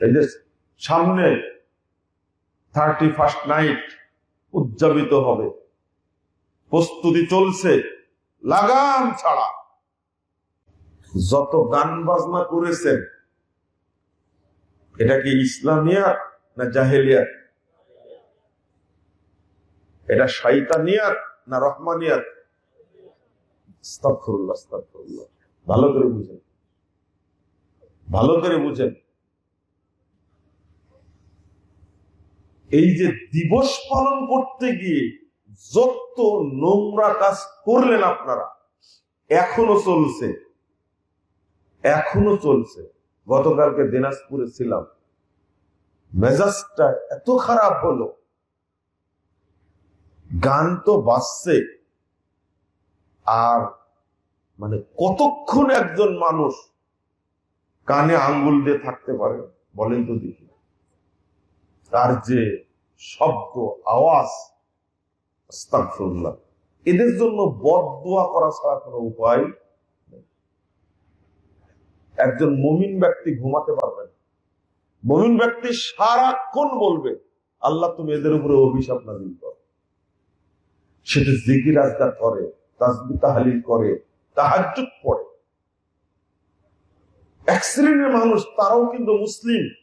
এই যে সামনে থার্টি ফার্স্ট নাইট উদযাপিত হবে। প্রস্তুতি চলছে লাগাম ছাড়া। যত গান বাজনা করেছেন, এটা কি ইসলামিয়াত না জাহেলিয়াত এটা শয়তানিয়াত না আস্তাগফিরুল্লাহ। ভালো করে বুঝেন। ভালো করে বুঝেন। এই যে দিবস পালন করতে গিয়ে যত নোংরা কাজ করলেন আপনারা, এখনও চলছে। এখনও চলছে। গতকালকে দিনাজপুরে ছিলাম। মেজাজটা এত খারাপ হলো। গান তো বাজছে। আর মানে কতক্ষণ একজন মানুষ কানে আঙ্গুল দিয়ে থাকতে পারে, বলেন তো দেখি। তার যে শব্দ, আওয়াজ এদের জন্য বদদোয়া করা ছাড়া কোনো উপায় একজন মমিন ব্যক্তি ঘুমাতে পারবে মমিন ব্যক্তি সারাক্ষণ বলবে, আল্লাহ, তুমি এদের উপরে অভিশাপ নাজিল করো। সেটা জিকির আজগার করে তাসবি তাহালিল করে, তাহাজ্জুদ পড়ে। এক শ্রেণির মানুষ, তারাও কিন্তু মুসলিম।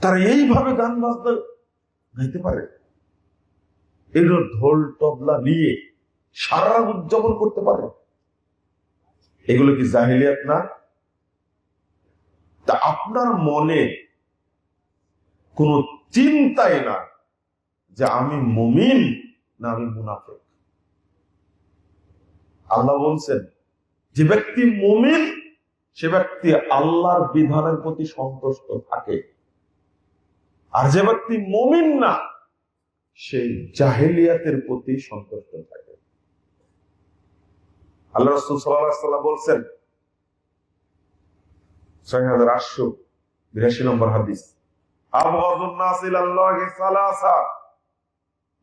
তারা এইভাবে গান বাজনা গাইতে পারে। এগুলো ঢোল, তবলা নিয়ে সারা উদযাপন করতে পারে। এগুলো কি জাহিলিয়াত না? তা আপনার মনে কোন চিন্তাই না যে আমি মুমিন না আমি মুনাফেক? আল্লাহ বলছেন, যে ব্যক্তি মুমিন, সে ব্যক্তি আল্লাহর বিধানের প্রতি সন্তুষ্ট থাকে। আর যে ব্যক্তি মুমিন না, সেই জাহেলিয়াতের প্রতি সন্তুষ্ট থাকে। আল্লাহ রসুল সাল্লাম বলছেন বিরাশি নম্বর হাদিস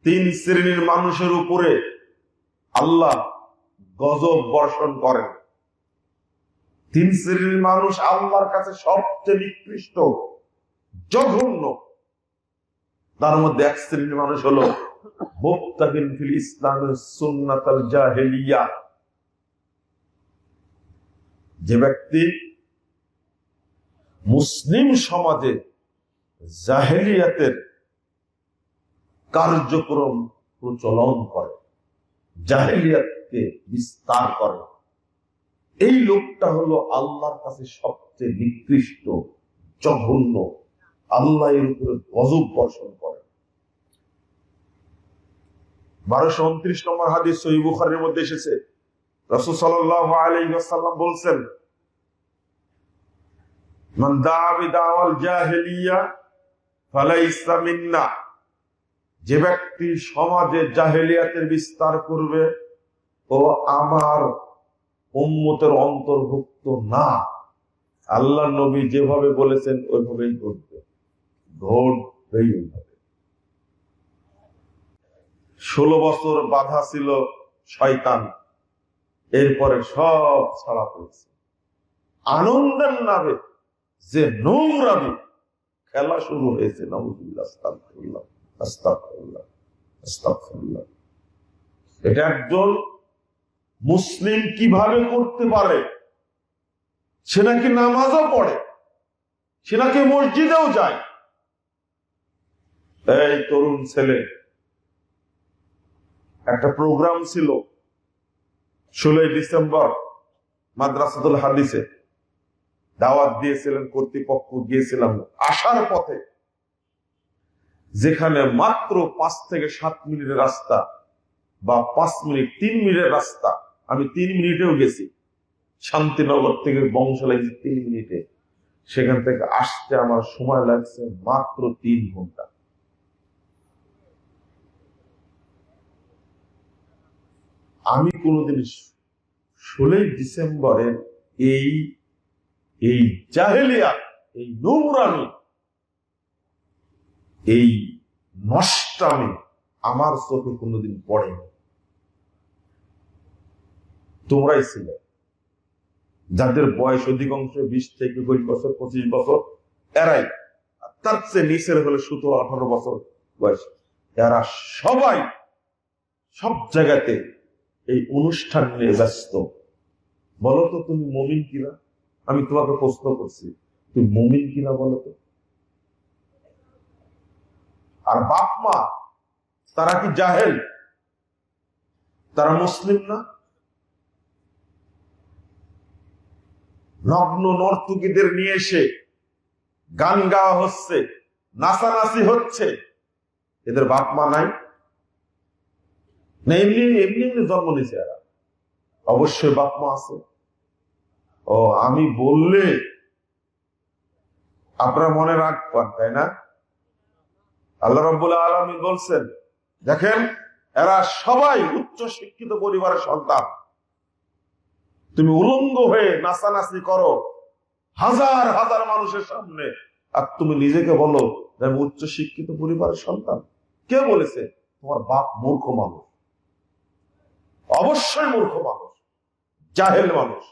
তিন শ্রেণির মানুষের উপরে আল্লাহ গজব বর্ষণ করেন। তিন শ্রেণির মানুষ আল্লাহর কাছে সবচেয়ে নিকৃষ্ট, জঘন্য। তার মধ্যে এক শ্রেণির মানুষ হলো মুক্তাকিন ফিল ইসলামের সুন্নাতাল জাহেলিয়া। যে ব্যক্তি মুসলিম সমাজে জাহেলিয়াতের কার্যক্রম প্রচলন করে, জাহেলিয়াতকে বিস্তার করে। এই লোকটা হলো আল্লাহর কাছে সবচেয়ে নিকৃষ্ট, জঘন্য আল্লাহ উপরে গজব বর্ষণ করে বারোশো উনত্রিশ নম্বর হাদিস সহি বুখারের মধ্যে এসেছে। রসুল সাল্লাহ আলাইসাল্লাম বলছেন যে ব্যক্তি সমাজে জাহেলিয়াতের বিস্তার করবে, ও আমার উম্মতের অন্তর্ভুক্ত না। আল্লাহ নবী যেভাবে বলেছেন, ওইভাবেই করবে। ঘটবেই ওইভাবে ষোলো বছর বাধা ছিল শয়তান। এরপরে সব ছাড়া পড়েছে। আনন্দের নামে যে নোংরামি, খেলা শুরু হয়েছে। এটা একজন মুসলিম কীভাবে করতে পারে? সে নাকি নামাজও পড়ে, সে নাকি মসজিদেও যায়। এই তরুণ ছেলে, একটা প্রোগ্রাম ছিল ষোলোই ডিসেম্বর মাদ্রাসাতুল হাদিসে। দাওয়াত দিয়েছিলেন কর্তৃপক্ষ, গিয়েছিলাম আসার পথে। যেখানে মাত্র পাঁচ থেকে সাত মিনিটের রাস্তা বা পাঁচ মিনিট, তিন মিনিটের রাস্তা। আমি তিন মিনিটেও গেছি। শান্তিনগর থেকে বংশালাই তিন মিনিটে। সেখান থেকে আসতে আমার সময় লাগছে মাত্র তিন ঘণ্টা। আমি কোনোদিন ষোলোই ডিসেম্বরের এই এই জাহেলিয়া, এই নোংরামি, এই নষ্টামি আমার চোখে কোনোদিন পড়েনি। তোমরাই ছিলে। যাদের বয়স অধিকাংশ বিশ থেকে কুড়ি বছর, পঁচিশ বছর, এরাই। তার চেয়ে নিচের হলে সতেরো, আঠারো বছর বয়স। এরা সবাই সব জায়গাতে এই অনুষ্ঠান নিয়ে ব্যস্ত। বলো তো তুমি মমিন কিনা? আমি তোমাকে প্রশ্ন করছি, তুমি মমিন কিনা বলো তো আর বাপ মা, তারা কি জাহেল? তারা মুসলিম না? নগ্ন নর্তুকীদের নিয়ে এসে গান গাওয়া হচ্ছে, নাচানাচি হচ্ছে। এদের বাপ মা নাই? না, এমনি এমনি এমনি জন্ম নিছে এরা। অবশ্যই বাপ মা আছে। ও, আমি বললে আপনারা মনে রাখবেন তাই না? আল্লাহ রব্বুল আলমী বলছেন, দেখেন, এরা সবাই উচ্চ শিক্ষিত পরিবারের সন্তান। তুমি উলঙ্গ হয়ে নাচানাচি করো হাজার হাজার মানুষের সামনে, আর তুমি নিজেকে বলো যে আমি উচ্চ শিক্ষিত পরিবারের সন্তান। কে বলেছে? তোমার বাপ মূর্খ মানুষ। অবশ্যই মূর্খ মানুষ, জাহেল মানুষ।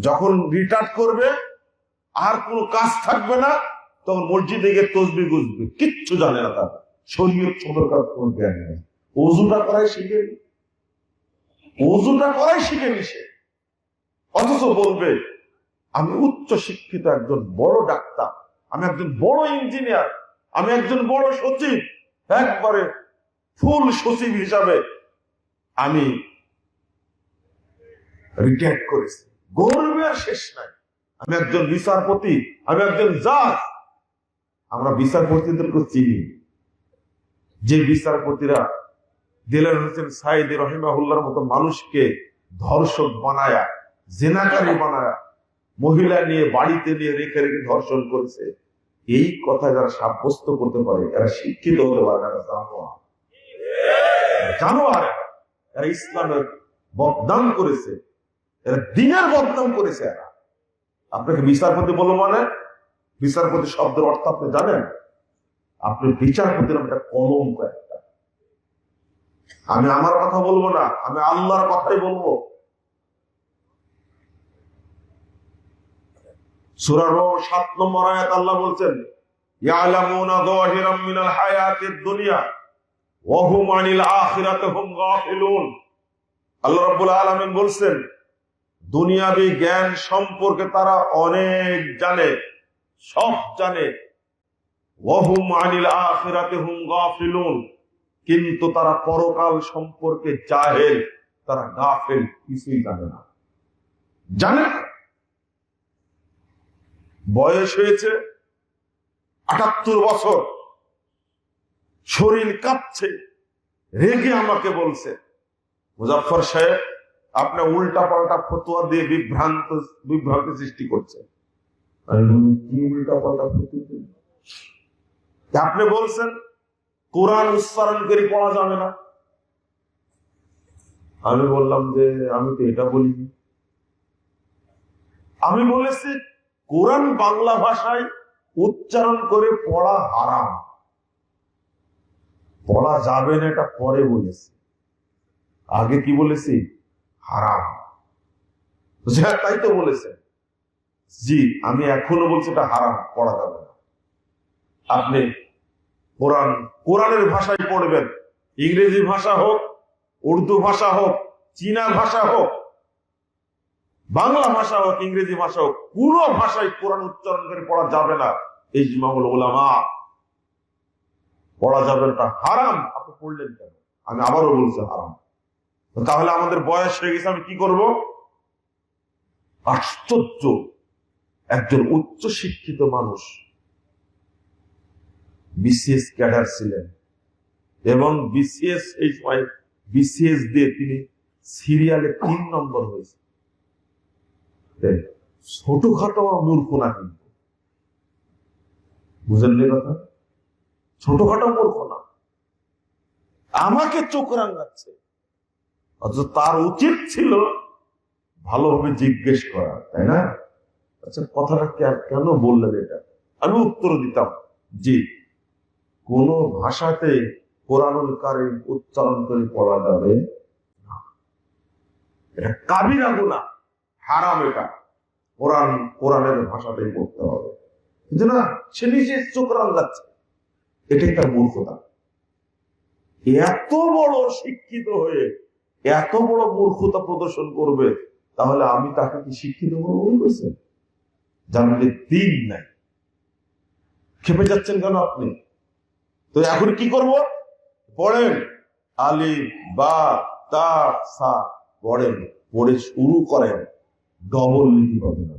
যখন রিটার্ড করবে, আর কোনো কাজ থাকবে না, তখন মসজিদে গিয়ে তসবি গুজবে। কিচ্ছু জানে না তারা। শরীর ছোট কাজ কোনো জ্ঞান নেই। অজুটা করাই শিখে। অজুটা করাই শিখে নিছে অথচ বলবে, আমি উচ্চ শিক্ষিত একজন বড় ডাক্তার, আমি একজন বড় ইঞ্জিনিয়ার আমি একজন বড় সচিব। একবারে ফুল সচিব হিসাবে আমি রিটায়ার করেছি। গর্বের শেষ নাই। আমি একজন বিচারপতি, আমি একজন জাজ। আমরা বিচারপতিদেরকে চিনি। যে বিচারপতিরা দিলের হোসেন সাইদ রহিমাহুল্লার মতো মানুষকে ধর্ষক বানায়া, জেনাকারী বানায়া, মহিলা নিয়ে বাড়িতে নিয়ে রেখে রেখে ধর্ষণ করেছে, এই কথা যারা সাব্যস্ত করতে পারে, এরা শিক্ষিত হতে পারে না এরা। ইসলামের বদনাম করেছে, এরা দিনের বদনাম করেছে এরা। আপনাকে বিচারপতি বলো মানে? বিচারপতি শব্দের অর্থ আপনি জানেন? আপনি বিচারপতির একটা একটা আমি আমার কথা বলব না, আমি আল্লাহর কথাই বলব। সূরা রূম সাত নম্বর আয়াত আল্লাহ বলছেন, ইয়ালামুনা যাহিরাম মিনাল হায়াতিদ দুনিয়া। আল্লাহ বলছেন, দুনিয়াবি জ্ঞান সম্পর্কে তারা অনেক জানে, সব জানে। কিন্তু তারা পরকাল সম্পর্কে জাহেল, তারা গাফেল, কিছুই জানে না। জানে? বয়স হয়েছে আটাত্তর বছর। শরীর কাঁপছে। রেগে আমাকে বলছে মুজাফর সাহেব আপনি উল্টা পাল্টা ফতোয়া দিয়ে বিভ্রান্ত বিভ্রান্তি সৃষ্টি করছে উল্টা পাল্টা ফতোয়া আপনি বলছেন কোরআন উচ্চারণ করে পড়া যাবে না। আমি বললাম যে আমি তো এটা বলিনি আমি বলেছি কোরআন বাংলা ভাষায় উচ্চারণ করে পড়া হারাম। পড়া যাবে না, এটা পরে বলেছি। আগে কি বলেছি? হারাম। তাই তো বলেছে জি, আমি এখনও বলছি এটা হারাম, পড়া যাবে না। আপনি কোরআন, কোরআনের ভাষায় পড়বেন। ইংরেজি ভাষা হোক, উর্দু ভাষা হোক, চীনা ভাষা হোক, বাংলা ভাষা হোক, ইংরেজি ভাষা হোক, কোন ভাষায় কোরআন উচ্চারণ করে পড়া যাবে না। এই জিমাগুল ওলামা পড়া যাবে না। হারাম। আপনি পড়লেন কেন? আমি আবারও বলছি হারাম। তাহলে আমাদের বয়স হয়ে গেছে, আমি কি করব? আশ্চর্য। একজন উচ্চ শিক্ষিত মানুষ বিসিএস ক্যাডার ছিলেন এবং বিসিএস এই সময় বিসিএস দিয়ে তিনি সিরিয়ালে তিন নম্বর হয়েছে ছোটখাটো মূর্খ না কিন্তু। বুঝলেন কথা? ছোটখাটো মূর্খ না। আমাকে চোখ রাঙাচ্ছে। অথচ তার উচিত ছিল ভালোভাবে জিজ্ঞেস করা, তাই না? আচ্ছা কথাটা কেন বললেন এটা? আমি উত্তর দিতাম, জি, কোন ভাষাতে কোরআনুল উচ্চারণ করে পড়া যাবে। এটা কাবিরা গুণা হারাম এটা। কোরআন, কোরআনের ভাষাতেই পড়তে হবে। কিন্তু না, সে নিজে চোখ রাঙাচ্ছে। এটাই তার মূর্খতা এত বড় শিক্ষিত হয়ে এত বড় মূর্খতা প্রদর্শন করবে, তাহলে আমি তাকে কি শিক্ষিত জানলে দিন নাই। খেপে যাচ্ছেন কেন আপনি? তো এখন কি করব? পড়েন। আলি, বা, তা, সা, পড়েন। পড়ে শুরু করেন। ডবল লিখি পাবেন।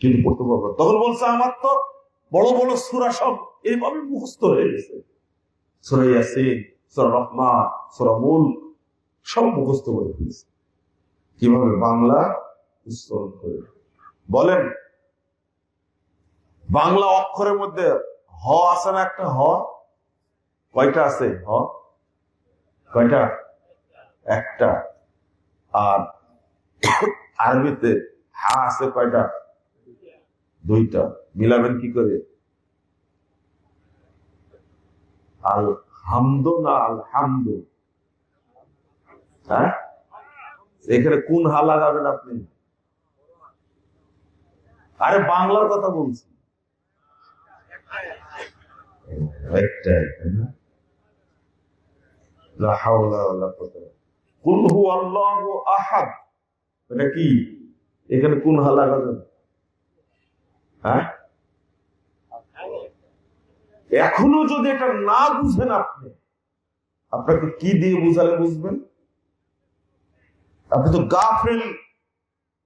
কিন্তু পড়তে পারবেন তখন বলছে আমার তো বড় বড় সুরা সব এইভাবে মুখস্থ হয়ে গেছে। সুরা ইয়াসিন, সুরা রহমান, সুরা মুল সব মুখস্থ করে ফেলেছে কীভাবে বাংলা উচ্চারণ করে? বলেন, বাংলা অক্ষরের মধ্যে হ আছে না একটা হ? কয়টা আছে? হ? কয়টা? একটা। আর আরবিতে হা আছে কয়টা? দুইটা। মিলাবেন কি করে? আল হামদো না আল হামদো হ্যাঁ? এখানে কোন হা লাগাবেন আপনি? আরে বাংলার কথা বলছি। আল্লাহু কি? এখানে কোন হা লাগাবেন? হ্যাঁ? এখনও যদি এটা না বুঝেন আপনি, আপনাকে কি দিয়ে বুঝালে বুঝবেন? আপনি তো গাফিল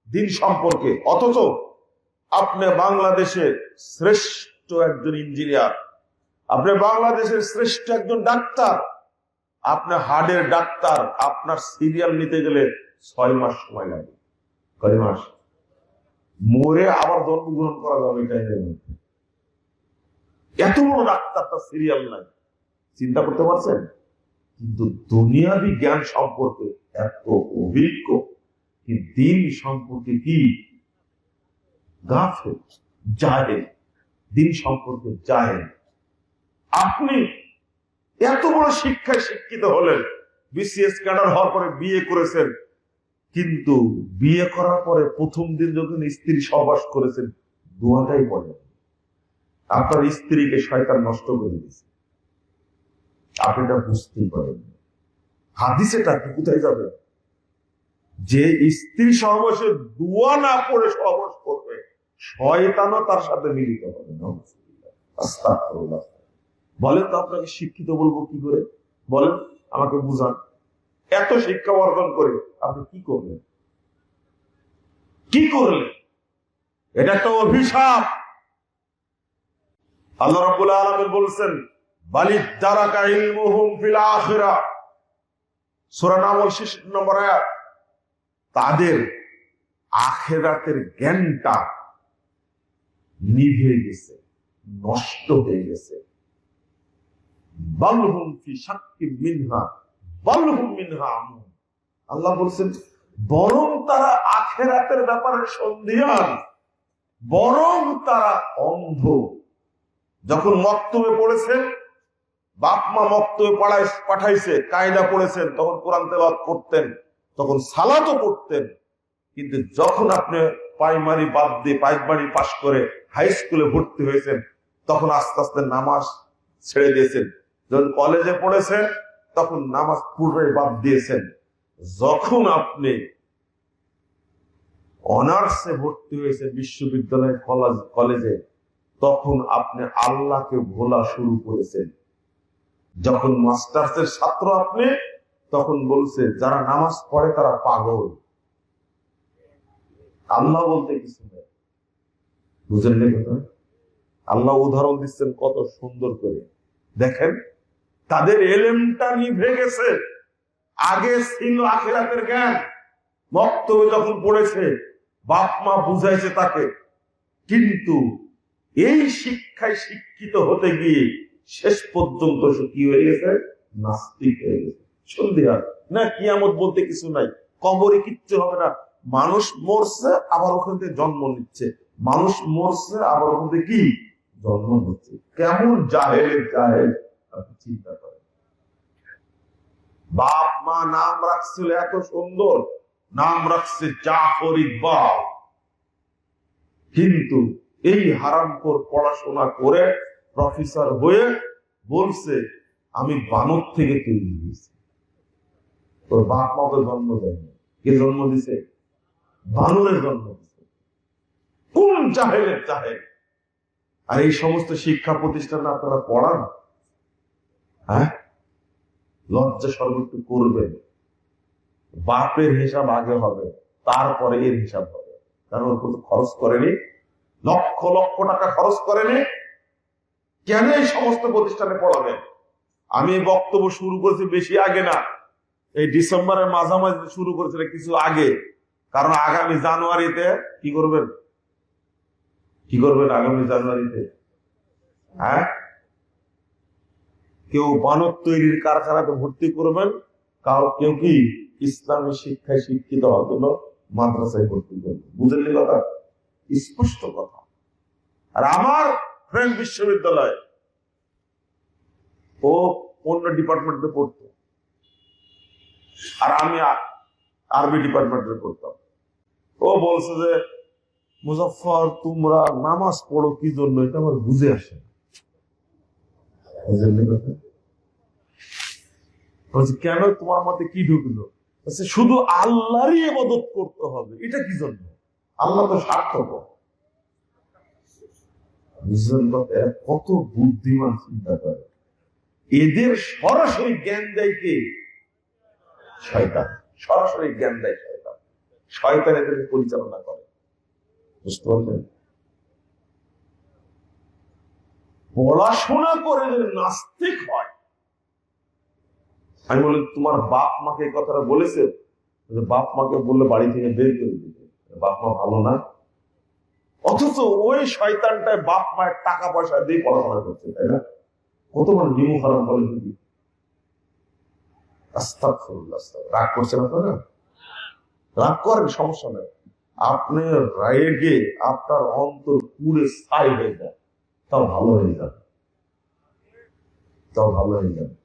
দিন সম্পর্কে, অথচ আপনি বাংলাদেশের শ্রেষ্ঠ একজন ইঞ্জিনিয়ার, আপনি বাংলাদেশের শ্রেষ্ঠ একজন ডাক্তার আপনার হার্টের ডাক্তার, আপনার সিরিয়াল নিতে গেলে ছয় মাস সময় লাগে। কয় মাস? মরে আবার জন্মগ্রহণ করা যাবে এত বড় ডাক্তার, তার সিরিয়াল নাই। চিন্তা করতে পারছেন? কিন্তু দুনিয়াবি জ্ঞান সম্পর্কে এত অভিজ্ঞ দিন সম্পর্কে কি? গাফে জাহেল, দিন সম্পর্কে জাহেল। আপনি এত বড় শিক্ষায় শিক্ষিত হলেন বিসিএস ক্যাডার হওয়ার পরে বিয়ে করেছেন কিন্তু বিয়ে করার পরে প্রথম দিন যখন স্ত্রী সহবাস করেছেন দোয়াটাই পড়ে। আপনার স্ত্রীকে শয়তান নষ্ট করে দিয়েছে। আপনি এটা বুঝতেই পারেন। হাদিসে তাকে কোথায় যাবে? যে স্ত্রী সহবাসে দোয়া না পড়ে সহবাস করবে, শয়তানও তার সাথে মিলিত হবে। বলেন তো আপনাকে শিক্ষিত বলব কি করে? বলেন, আমাকে বুঝান। এত শিক্ষা অর্জন করে আপনি কি করলেন কি করলেন এটা একটা অভিশাপ। আল্লাহ বলছেন, বালিদ দারাকা ইলমুহুম ফিল আখিরা। সূরা নামল 66 নম্বর তাদের আখেরাতের জ্ঞানটা নিভে গেছে, নষ্ট হয়ে গেছে। বালহুম ফি শাক্কিম মিনহা বালহুম মিনহা আল্লাহ বলছেন, বরং তারা আখেরাতের ব্যাপারে সন্ধিয়ান বরং তারা অন্ধ। যখন মক্তবে পড়েছেন বাপ মা মক্তবে পড়ায় পাঠাইছে, কায়দা পড়েছেন তখন কোরআন করতেন, তখন সালাতও পড়তেন কিন্তু যখন আপনি প্রাইমারি বাদ দিয়ে প্রাইমারি পাশ করে হাই স্কুলে ভর্তি হয়েছেন, তখন আস্তে আস্তে নামাজ ছেড়ে দিয়েছেন। যখন কলেজে পড়েছেন, তখন নামাজ পুরোই বাদ দিয়েছেন। যখন আপনি অনার্সে ভর্তি হয়েছে বিশ্ববিদ্যালয় কলেজ- কলেজে, তখন আপনি আল্লাহকে ভোলা শুরু করেছেন। যখন মাস্টার্সের ছাত্র আপনি, তখন বলছে, যারা নামাজ পড়ে তারা পাগল। আল্লাহ বলতে কিছু নেই বুঝলেন আল্লাহ উদাহরণ দিচ্ছেন কত সুন্দর করে। দেখেন, তাদের এলেমটা নিভে গেছে। আগে ছিল আখেরাতের জ্ঞান। বক্তব্য যখন পড়েছে, বাপ মা বুঝাইছে তাকে। কিন্তু এই শিক্ষায় শিক্ষিত হতে গিয়ে শেষ পর্যন্ত কি হয়ে গেছে? নাস্তিক হয়ে গেছে। সন্ধ্যা না, কিয়ামত বলতে কিছু নাই। কবরে কিচ্ছু হবে না। মানুষ মরছে, আবার ওখান থেকে জন্ম নিচ্ছে। মানুষ মরছে, আবার ওখান থেকে কি? জন্ম নিচ্ছে। কেমন জাহেল জাহেল চিন্তা করে বাপ মা নাম রাখছিল এত সুন্দর। নাম রাখছে জাফর ইকবাল। কিন্তু এই হারামখোর পড়াশোনা করে প্রফেসর হয়ে বলছে, আমি বানর থেকে তৈরি হয়েছি। তোর বাপ মাকে জন্ম দেয়নি। কে জন্ম দিছে? বানরের জন্ম দিছে। কোন চাহেলের চাহেল আর এই সমস্ত শিক্ষা প্রতিষ্ঠানে আপনারা পড়ান? হ্যাঁ? লজ্জা সর্বত্র করবেন বাপের হিসাব আগে হবে, তারপরে এর হিসাব হবে। কারণ ওর কোনো খরচ করেনি, লক্ষ লক্ষ টাকা খরচ করেনি। কেন এই সমস্ত প্রতিষ্ঠানে পড়াবেন আমি বক্তব্য শুরু করেছি বেশি আগে না। এই ডিসেম্বরের মাঝামাঝি শুরু করেছিল কিছু আগে। কারণ আগামী জানুয়ারিতে কি করবেন? কি করবেন আগামী জানুয়ারিতে? হ্যাঁ? কেউ বানর তৈরির কারখানাতে ভর্তি করবেন কাউ কেউ কি ইসলামী শিক্ষায় শিক্ষিত হওয়ার জন্য মাদ্রাসায় ভর্তি করবেন। বুঝলেন কথা? স্পষ্ট কথা। আর আমার ফ্রেন্ড বিশ্ববিদ্যালয়, ও অন্য ডিপার্টমেন্টে পড়তো। আর আমি আ- আরবি ডিপার্টমেন্টে পড়তাম। ও বলছে যে মুজফর তোমরা নামাজ পড়ো, কি জন্য? এটা আমার বুঝে আসে না। কেন তোমার মধ্যে কি ঢুকলো? শুধু আল্লাহরই ইবাদত করতে হবে। এটা কি জন্য? আল্লাহ তো সার্থক এরা কত বুদ্ধিমান চিন্তা করে। এদের সরাসরি জ্ঞান দেয় কে? শয়তান। সরাসরি জ্ঞান দেয় শয়তান। শয়তান এদেরকে পরিচালনা করে। বুঝতে পারলেন? পড়াশোনা করে নাস্তিক হয়। আমি বলি, তোমার বাপ মাকে এই কথাটা বলেছে? বাপ মাকে বললে বাড়ি থেকে বের করে দিবে। বাপ মা ভালো না। অথচ ওই শয়তানটায় বাপ মায়ের টাকা পয়সা দিয়ে পড়াশোনা করছে, তাই না? কত বড় নিমু হারাম বলে যদি। রাগ করছেন আপনারা? রাগ করেন, সমস্যা নেই। আপনি রেগে আপনার অন্তর পুরে ছাই হয়ে যায়, তাও ভালো হয়ে যাবে। তাও ভালো হয়ে যাবে।